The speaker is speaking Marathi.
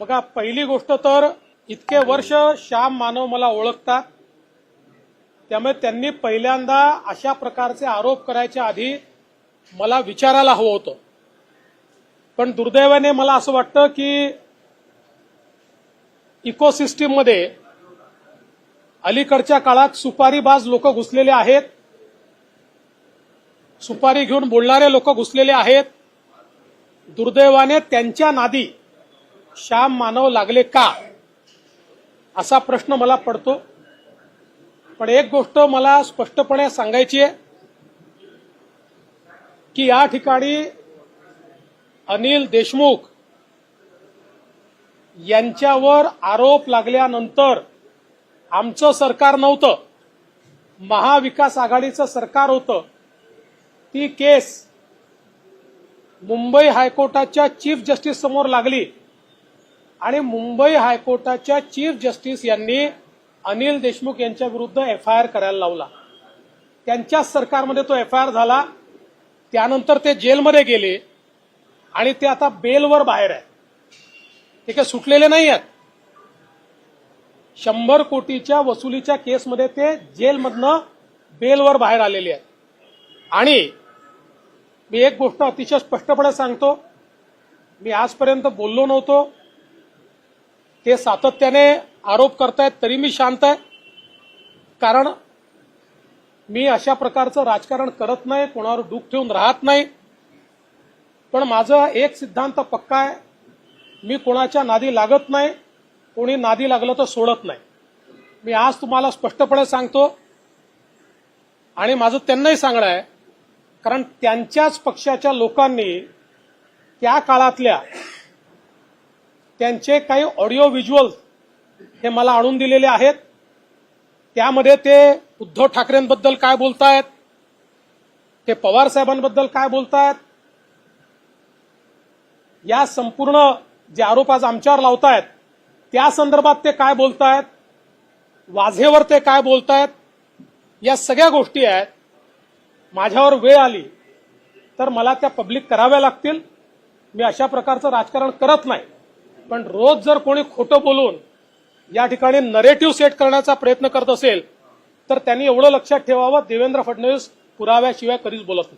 बघा पहिली गोष्ट तर इतके वर्ष श्याम मानव मला ओळखतात त्यामुळे त्यांनी पहिल्यांदा अशा प्रकारचे आरोप करायच्या आधी मला विचारायला हवं होतं. पण दुर्दैवाने मला असं वाटतं की इकोसिस्टीममध्ये अलीकडच्या काळात सुपारीबाज लोक घुसलेले आहेत. सुपारी घेऊन बोलणारे लोक घुसलेले आहेत. दुर्दैवाने त्यांच्या नादी श्याम मानव लागले का? असा प्रश्न मला पडतो. पण एक गोष्ट मला स्पष्टपणे सांगायची आहे की या ठिकाणी अनिल देशमुख यांच्यावर आरोप लागल्यानंतर आमचं सरकार नव्हतं. महाविकास आघाडीचं सरकार होतं. ती केस मुंबई हायकोर्टाच्या चीफ जस्टिस समोर लागली. आणि मुंबई हायकोर्टाच्या चीफ जस्टिस यांनी अनिल देशमुख यांच्या विरुद्ध एफ आय आर करायला लावला. त्यांच्याच सरकारमध्ये तो एफ आय आर झाला. त्यानंतर ते जेलमध्ये गेले. आणि ते आता बेलवर बाहेर आहे ते काही सुटलेले नाही आहेत शंभर कोटीच्या वसुलीच्या केसमध्ये ते जेलमधनं बेलवर बाहेर आलेले आहेत. आणि मी एक गोष्ट अतिशय स्पष्टपणे सांगतो. मी आजपर्यंत बोललो नव्हतो. ते सातत्याने आरोप करतायत तरी मी शांत आहे. कारण मी अशा प्रकारचं राजकारण करत नाही कोणावर दुःख ठेवून राहत नाही. पण माझा एक सिद्धांत पक्का आहे मी कोणाच्या नादी लागत नाही कोणी नादी लागलं तर सोडत नाही. मी आज तुम्हाला स्पष्टपणे सांगतो आणि माझं त्यांनाही सांगणं आहे कारण त्यांच्याच पक्षाच्या लोकांनी त्या काळातल्या त्यांचे काही ऑडिओ व्हिज्युअल हे मला आणून दिलेले आहेत. त्यामध्ये ते उद्धव ठाकरेंबद्दल काय बोलतायत? ते पवार साहेबांबद्दल काय बोलतायत? या संपूर्ण जे आरोप आज आमच्यावर लावतायत त्या संदर्भात ते काय बोलतायत? वाझेवर ते काय बोलतायत? या सगळ्या गोष्टी आहेत. माझ्यावर वेळ आली तर मला त्या पब्लिक कराव्या लागतील. मी अशा प्रकारचं राजकारण करत नाही. पण रोज जर कोणी खोटं बोलून या ठिकाणी नरेटिव्ह सेट करण्याचा प्रयत्न करत असेल तर त्यांनी एवढं लक्षात ठेवावं देवेंद्र फडणवीस पुराव्याशिवाय कधीच बोलत नाही.